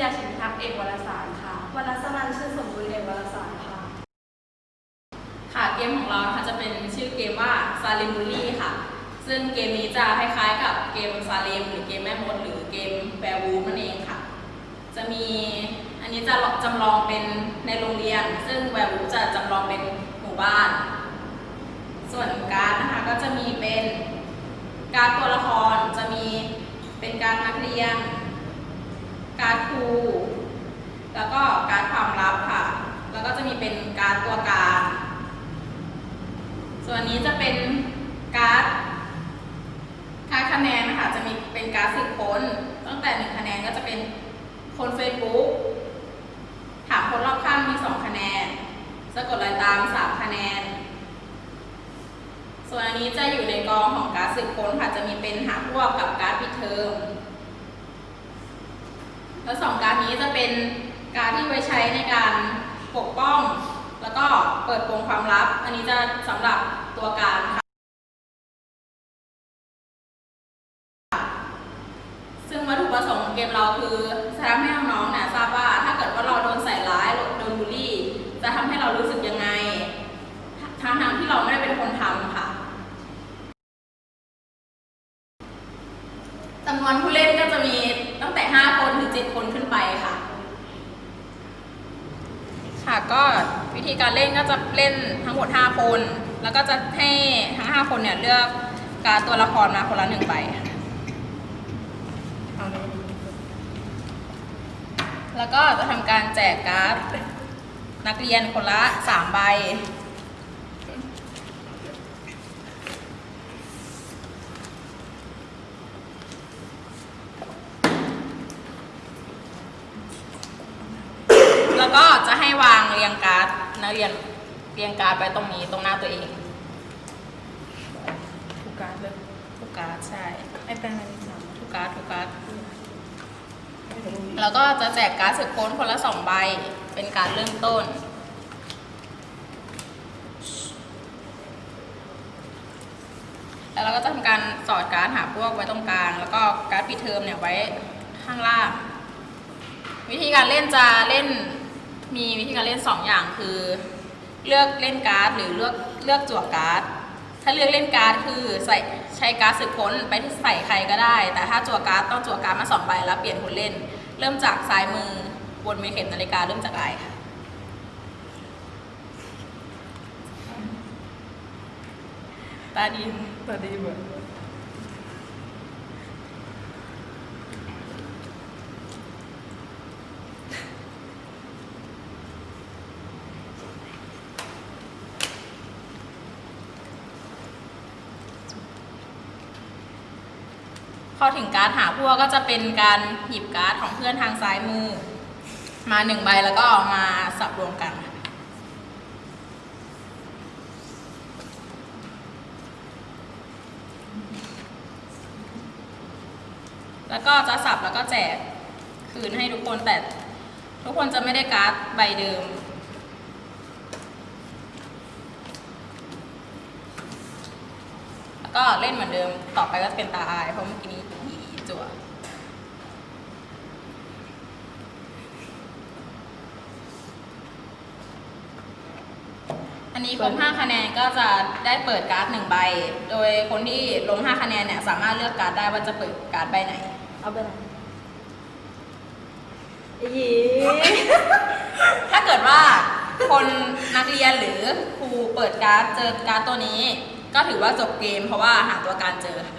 ค่ะวรัญญาชินพิทักษ์เอกวารสารค่ะ วรัสนันชื่อสมบูรณ์เอกวารสารค่ะ ค่ะเกมของเรานะคะจะเป็นชื่อเกมว่าซาเลมบูลี่ค่ะ ซึ่งเกมนี้จะคล้ายๆกับเกมซาเลมหรือเกมแม่มดหรือเกมแวร์วูฟนั่นเองค่ะ จะมีอันนี้จะจำลองเป็นในโรงเรียน ซึ่งแวร์วูฟจะจำลองเป็นหมู่บ้าน ส่วนการดนะคะก็จะมีเป็นการดตัวละครจะมีเป็นการดนักเรียน การดครู แล้วก็การดความลับค่ะ แล้วก็จะมีเป็น การดตัวการส่วนนี้จะเป็นการ์ดการคะแนนนะคะจะมีเป็นการ์ดสืบค้นตั้งแต่หนึ่งคะแนนก็จะเป็นคนเฟซบุ๊กถามคนรอบข้างมีสองคะแนน สะกดรอยตามสามคะแนน ส่วนอันนี้จะอยู่ในกองของการ์ดสืบค้นค่ะจะมีเป็นหาพวกกับการ์ดปิดเทอมแล้วสองการ์ดนี้จะเป็นการ์ดที่ไว้ใช้ในการปกป้อง แล้วก็เปิดโปงความลับ อันนี้จะสำหรับตัวการค่ะ ซึ่งวัตถุประสงค์ของเกมเราคือจะทำให้น้องๆเนี่ยทราบว่าถ้าเกิดว่าเราโดนใส่ร้ายโดนบูลลี่ จะทำให้เรารู้สึกยังไงทั้งทที่เราไม่ได้เป็นคนทำค่ะจำนวนผู้เล่นก็จะมีตั้งแต่ 5 คนถึง 7 คนขึ้นไปค่ะ ค่ะก็วิธีการเล่นก็จะเล่นทั้งหมด 5 คน แล้วก็จะให้ทั้ง 5 คนเนี่ยเลือกการตัวละครมาคนละหนึ่งใบแล้วก็จะทำการแจกการ์ดนักเรียนคนละ 3 ใบ แล้วก็จะให้วางเรียงการ์ดนักเรียนเรียงการ์ดไว้ตรงนี้ตรงหน้าตัวเองทุกการเลยทุกการ์ดใช่ไอ้แปลงอะไรสามทุกการ์ดทุกการ์ดแล้วก็จะแจกการ์ดสืบค้นคนละสองใบ เป็นการเริ่มต้น แล้วเราก็จะทำการสอดการ์ดหาพวกไว้ตรงกลาง แล้วก็การ์ดปิดเทอมเนี่ยไว้ข้างล่าง วิธีการเล่นจะเล่น มีวิธีการเล่นสองอย่างคือ เลือกเล่นการ์ดหรือเลือกเลือกจั่วการ์ด ถ้าเลือกเล่นการ์ดคือใส่ใช้การ์ดสืบค้นไปที่ใส่ใครก็ได้ แต่ถ้าจั่วการ์ดต้องจั่วการ์ดมาสองใบแล้วเปลี่ยนคนเล่น เริ่มจากซ้ายมือบนมีเข็มนาฬิกาเริ่มจากอะไรค่ะตาดีตัวดีเบิร์ด พอถึงการ์ดหาพวกก็จะเป็นการหยิบการ์ดของเพื่อนทางซ้ายมือ มาหนึ่งใบแล้วก็เอามาสับรวมกันค่ะแล้วก็จะสับแล้วก็แจกคืนให้ทุกคนแต่ทุกคนจะไม่ได้การ์ดใบเดิม แล้วก็เล่นเหมือนเดิมต่อไปก็จะเป็นตาอายเพราะเมื่อกี้นี้ผีจั่ว อั นนี้ครบ5คะแนนก็จะได้เปิดการ์ดหนึ่งใบ โดยคนที่ลง 5 คะแนนเนี่ยสามารถเลือกการ์ดได้ว่าจะเปิดการ์ดใบไหน เอาไปไหนอีถ้าเกิดว่าคนนักเรียนหรือครูเปิดการ์ดเจอการ์ดตัวนี้ ก็ถือว่าจบเกมเพราะว่าหาตัวการเจอค่ะ